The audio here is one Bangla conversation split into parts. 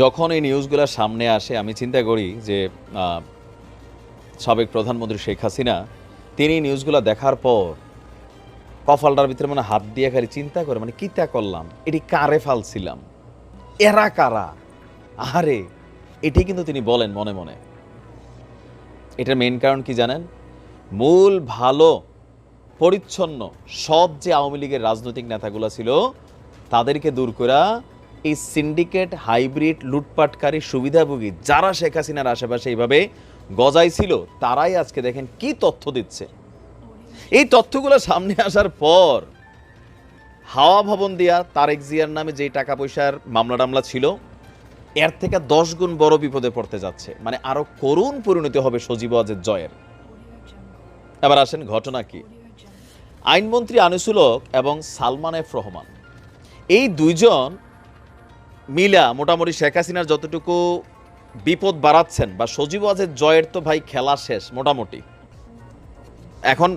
যখন এই নিউজগুলো সামনে আসে, আমি চিন্তা করি যে সাবেক প্রধানমন্ত্রী শেখ হাসিনা, তিনি নিউজগুলো দেখার পর কফালটার ভিতরে মানে হাত দিয়ে খালি চিন্তা করে মানে কিতা করলাম? এটি কারে ফালছিলাম? এরা কারা? আরে, এটি কিন্তু তিনি বলেন মনে মনে। এটার মেন কারণ কি জানেন? মূল ভালো, পরিচ্ছন্ন সব যে আওয়ামী লীগের রাজনৈতিক নেতাগুলো ছিল, তাদেরকে দূর করা এই সিন্ডিকেট হাইব্রিড লুটপাটকারী সুবিধাভোগী যারা শেখ হাসিনার আশেপাশে এইভাবে গজাই ছিল, তারাই আজকে দেখেন কি তথ্য দিচ্ছে। এই তথ্যগুলো সামনে আসার পর হাওয়া ভবন দিয়া তারেক জিয়ার নামে যেই টাকা পয়সার মামলা টামলা ছিল, এর থেকে দশ গুণ বড় বিপদে পড়তে যাচ্ছে। মানে আরও করুণ পরিণতি হবে সজীব ওয়াজের জয়ের। এবার আসেন ঘটনা কি? আইনমন্ত্রী আনিসুল হক এবং সালমান এফ রহমান। এই দুইজন মিলা, মোটামুটি শেখ হাসিনার যতটুকু বিপদ বাড়াচ্ছেন বা সজীব ওয়াজের জয়ের তো ভাই খেলা শেষ, মোটামুটি। এখন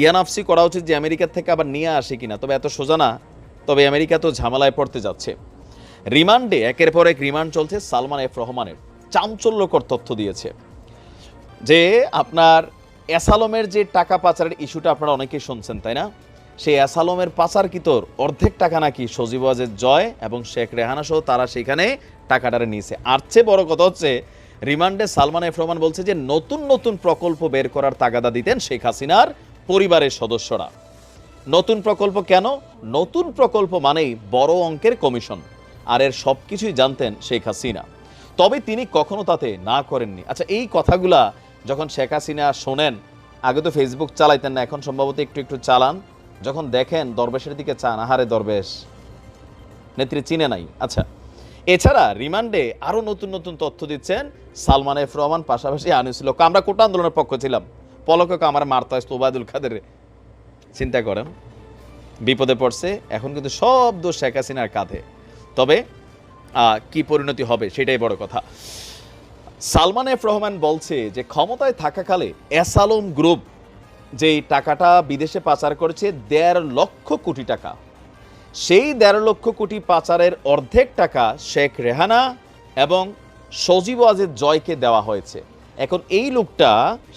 ইয়ানাফসি করা উচিত যে আমেরিকার থেকে আবার নিয়ে আসে কিনা, তবে এত সোজা না। তবে আমেরিকা তো ঝামেলায় পড়তে যাচ্ছে। রিমান্ডে, একের পর এক রিমান্ড চলছে সালমান এফ রহমানের। চাঞ্চল্যকর তথ্য দিয়েছে যে আপনার অ্যাসালমের যে টাকা পাচারের ইস্যুটা আপনারা অনেকেই শুনছেন, তাই না? সেই অ্যাসালমের পাচার কিতর অর্ধেক টাকা নাকি সজীব জয় এবং শেখ রেহানা সহ তারা সেখানে টাকাটারে নিয়েছে। আর চেয়ে বড় কথা হচ্ছে, রিমান্ডে সালমান এফ রহমান বলছে যে, নতুন নতুন প্রকল্প বের করার তাগাদা দিতেন শেখ হাসিনার পরিবারের সদস্যরা। নতুন প্রকল্প কেন? নতুন প্রকল্প মানেই বড় অঙ্কের কমিশন, আর এর সব কিছুই জানতেন শেখ হাসিনা। তবে তিনি কখনো তাতে না করেননি। আচ্ছা এই কথাগুলা যখন শেখ হাসিনা শোনেন, আগে তো ফেসবুক চালাইতেন না, এখন সম্ভবত একটু একটু চালান। যখন দেখেন দরবেশের দিকে চান, আহারে দরবেশ, নেত্রী চিনে নাই। আচ্ছা এছাড়া রিমান্ডে আরও নতুন নতুন তথ্য দিচ্ছেন সালমান এফ রহমান, পাশাপাশি আনিসুল হক। আমরা কোটা আন্দোলনের পক্ষ ছিলাম। পলকক আমার মারতা আসতো ওবায়দুল খাদের চিন্তা করেন, বিপদে পড়ছে, এখন কিন্তু সব দোষ শেখ হাসিনার কাঁধে। তবে কি পরিণতি হবে সেটাই বড় কথা। সালমান এফ রহমান বলছে যে ক্ষমতায় থাকাকালে অ্যাসালম গ্রুপ যেই টাকাটা বিদেশে পাচার করেছে দেড় লক্ষ কোটি টাকা। সেই দেড় লক্ষ কোটি পাচারের অর্ধেক টাকা শেখ রেহানা এবং সজীব ওয়াজেদ জয়কে দেওয়া হয়েছে। এখন এই লোকটা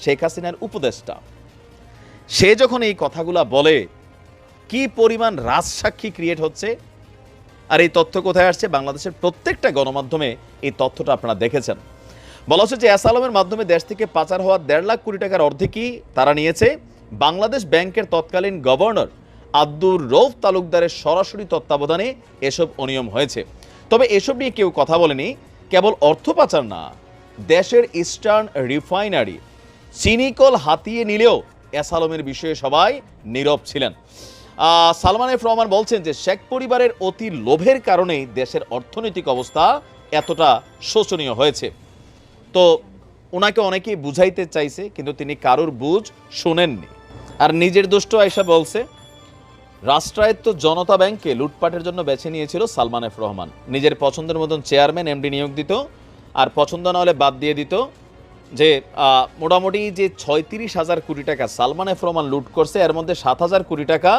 শেখ হাসিনার উপদেষ্টা। সে যখন এই কথাগুলা বলে, কি পরিমাণ রাজসাক্ষী ক্রিয়েট হচ্ছে? আর এই তথ্য কোথায় আসছে? বাংলাদেশের প্রত্যেকটা গণমাধ্যমে এই তথ্যটা আপনারা দেখেছেন। বলা হচ্ছে যে অ্যাসালমের মাধ্যমে দেশ থেকে পাচার হওয়া দেড় লাখ কোটি টাকার অর্ধেকই তারা নিয়েছে। বাংলাদেশ ব্যাংকের তৎকালীন গভর্নর আব্দুর রৌফ তালুকদারের সরাসরি তত্ত্বাবধানে এসব অনিয়ম হয়েছে। তবে এসব নিয়ে কেউ কথা বলেনি, কেবল অর্থ পাচার না, দেশের ইস্টার্ন রিফাইনারি চিনিকল হাতিয়ে নিলেও অ্যাসালমের বিষয়ে সবাই নীরব ছিলেন। সালমান এফ রহমান বলছেন যে শেখ পরিবারের অতি লোভের কারণেই দেশের অর্থনৈতিক অবস্থা এতটা শোচনীয় হয়েছে। তো ওনাকে অনেকেই বুঝাইতে চাইছে, কিন্তু তিনি কারোর বুঝ শোনেননি। আর নিজের দুষ্ট আয়সা বলছে, রাষ্ট্রায়ত্ত জনতা ব্যাংকে লুটপাটের জন্য বেছে নিয়েছিল সালমান এফ রহমান। নিজের পছন্দের মতন চেয়ারম্যান, এমডি নিয়োগ দিত, আর পছন্দ না হলে বাদ দিয়ে দিত যে মোটামুটি যে ছয়ত্রিশ হাজার কোটি টাকা সালমান এফ রহমান লুট করছে, এর মধ্যে সাত হাজার কোটি টাকা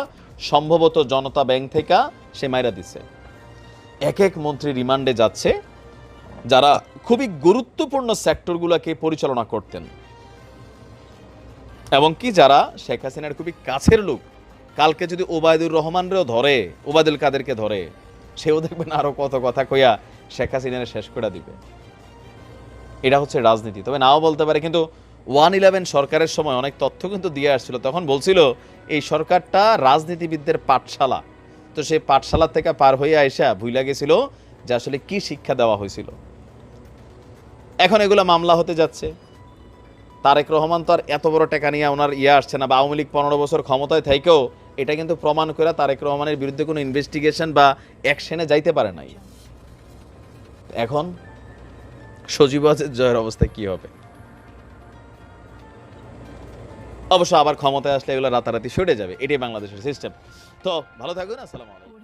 সম্ভবত জনতা ব্যাংক থেকে সে মাইরা দিছে। এক এক মন্ত্রী রিমান্ডে যাচ্ছে যারা খুবই গুরুত্বপূর্ণ সেক্টরগুলোকে পরিচালনা করতেন। এবং কি যারা শেখ হাসিনার খুবই কাছের লোক, কালকে যদি ওবায়দুর রহমানরেও ধরে, ওবায়দুল কাদেরকে ধরে, সেও দেখবেন আরও কত কথা কইয়া শেখ হাসিনার শেষ করে দিবে। এটা হচ্ছে রাজনীতি। তবে নাও বলতে পারে, কিন্তু ওয়ান ইলেভেন সরকারের সময় অনেক তথ্য কিন্তু দিয়ে আসছিল। তখন বলছিল, এই সরকারটা রাজনীতিবিদদের পাঠশালা। তো সেই পাঠশালা থেকে পার হয়ে আইসা ভুইলা গেছিল যে আসলে কি শিক্ষা দেওয়া হয়েছিল। এখন এগুলো মামলা হতে যাচ্ছে। তারেক রহমান তো আর এত বড় টাকা নিয়ে ওনার ইয়ে আসছে না, বা আওয়ামী লীগ পনেরো বছর ক্ষমতায় থেকেও এটা কিন্তু প্রমাণ করে তারেক রহমানের বিরুদ্ধে কোনো ইনভেস্টিগেশন বা অ্যাকশনে যাইতে পারে নাই। এখন সজীব জয়ের অবস্থা কি হবে? অবশ্য আবার ক্ষমতায় আসলে এগুলো রাতারাতি সরে যাবে, এটাই বাংলাদেশের সিস্টেম তো, ভালো থাকুন, আসসালামু আলাইকুম।